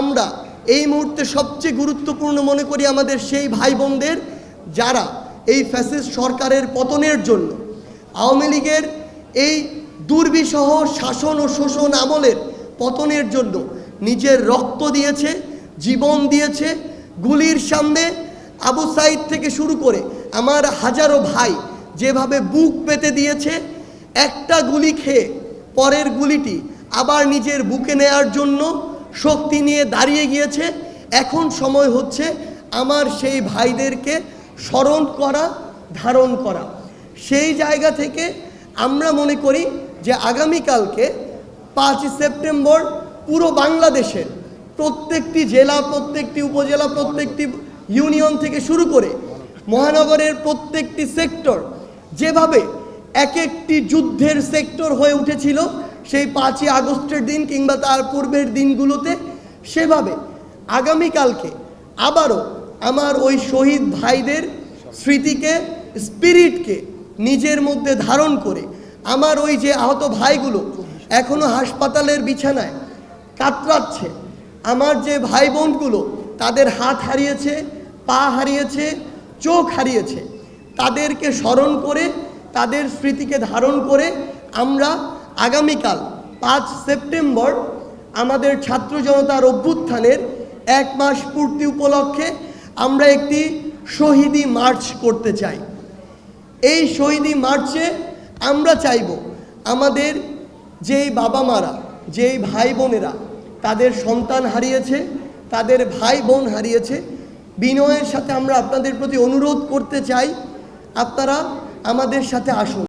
আমরা এই মুহূর্তে সবচেয়ে গুরুত্বপূর্ণ মনে করি আমাদের সেই ভাই বোনদের যারা এই ফ্যাসিস্ট সরকারের পতনের জন্য আওয়ামী লীগের এই দুর্বিসহ শাসন ও শোষণ আমলের পতনের জন্য নিজের রক্ত দিয়েছে, জীবন দিয়েছে, গুলির সামনে আবু সাইদ থেকে শুরু করে আমার হাজারো ভাই যেভাবে বুক পেতে দিয়েছে, একটা গুলি খেয়ে পরের গুলিটি আবার নিজের বুকে নেয়ার জন্য শক্তি নিয়ে দাঁড়িয়ে গিয়েছে। এখন সময় হচ্ছে আমার সেই ভাইদেরকে স্মরণ করা, ধারণ করা। সেই জায়গা থেকে আমরা মনে করি যে আগামীকালকে পাঁচই সেপ্টেম্বর পুরো বাংলাদেশের প্রত্যেকটি জেলা, প্রত্যেকটি উপজেলা, প্রত্যেকটি ইউনিয়ন থেকে শুরু করে মহানগরের প্রত্যেকটি সেক্টর যেভাবে এক একটি যুদ্ধের সেক্টর হয়ে উঠেছিল সেই পাঁচই আগস্টের দিন কিংবা তার পূর্বের দিনগুলোতে সেভাবে আগামীকালকে আবারও আমার ওই শহীদ ভাইদের স্মৃতিকে, স্পিরিটকে নিজের মধ্যে ধারণ করে আমার ওই যে আহত ভাইগুলো এখনও হাসপাতালের বিছানায় কাতরাচ্ছে, আমার যে ভাই বোনগুলো তাদের হাত হারিয়েছে, পা হারিয়েছে, চোখ হারিয়েছে, তাদেরকে স্মরণ করে, তাদের স্মৃতিকে ধারণ করে আমরা আগামীকাল পাঁচ সেপ্টেম্বর আমাদের ছাত্র জনতার অভ্যুত্থানের এক মাস পূর্তি উপলক্ষে আমরা একটি শহীদি মার্চ করতে চাই। এই শহীদি মার্চে আমরা চাইব আমাদের যেই বাবা মারা যেই ভাই বোনেরা তাদের সন্তান হারিয়েছে, তাদের ভাই বোন হারিয়েছে, বিনয়ের সাথে আমরা আপনাদের প্রতি অনুরোধ করতে চাই। আপনারা আমাদের সাথে আসুন।